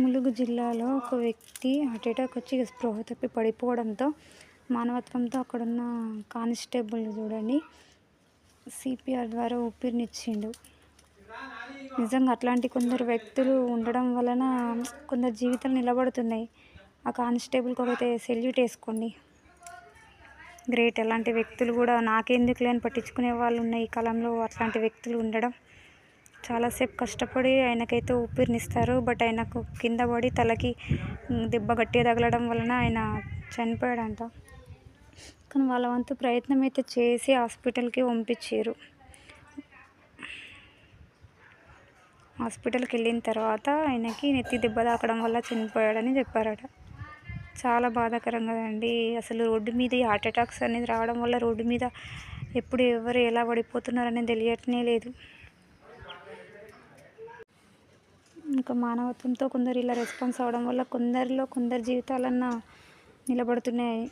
ములుగు జిల్లాలో ఒక వ్యక్తి హార్ట్ ఎటాక్ వచ్చి స్పృహ తప్పి పడిపోవడంతో మానవత్వంతో అక్కడున్న కానిస్టేబుల్ని చూడండి. సిపిఆర్ ద్వారా ఊపిరినిచ్చిండు. నిజంగా అట్లాంటి కొందరు వ్యక్తులు ఉండడం వలన కొందరు జీవితాలు నిలబడుతున్నాయి. ఆ కానిస్టేబుల్కి ఒకతే సెల్యూట్ వేసుకోండి. గ్రేట్ అలాంటి వ్యక్తులు కూడా నాకెందుకు లేని పట్టించుకునే వాళ్ళు ఉన్న ఈ కాలంలో అట్లాంటి వ్యక్తులు ఉండడం. చాలాసేపు కష్టపడి ఆయనకైతే ఊపిరినిస్తారు. బట్ ఆయనకు కింద పడి తలకి దెబ్బ గట్టిగా తగలడం వలన ఆయన చనిపోయాడంట. కానీ వాళ్ళ వంతు ప్రయత్నం అయితే చేసి హాస్పిటల్కి పంపించారు. హాస్పిటల్కి వెళ్ళిన తర్వాత ఆయనకి నెత్తి దెబ్బ తాకడం వల్ల చనిపోయాడని చెప్పారట. చాలా బాధాకరంగా అండి. అసలు రోడ్డు మీద ఈ హార్ట్ అటాక్స్ అనేది రావడం వల్ల రోడ్డు మీద ఎప్పుడు ఎవరు ఎలా పడిపోతున్నారనేది తెలియటనే లేదు. ఇంకా మానవత్వంతో కొందరు ఇలా రెస్పాన్స్ అవ్వడం వల్ల కొందరిలో కొందరి జీవితాలన్నా నిలబడుతున్నాయి.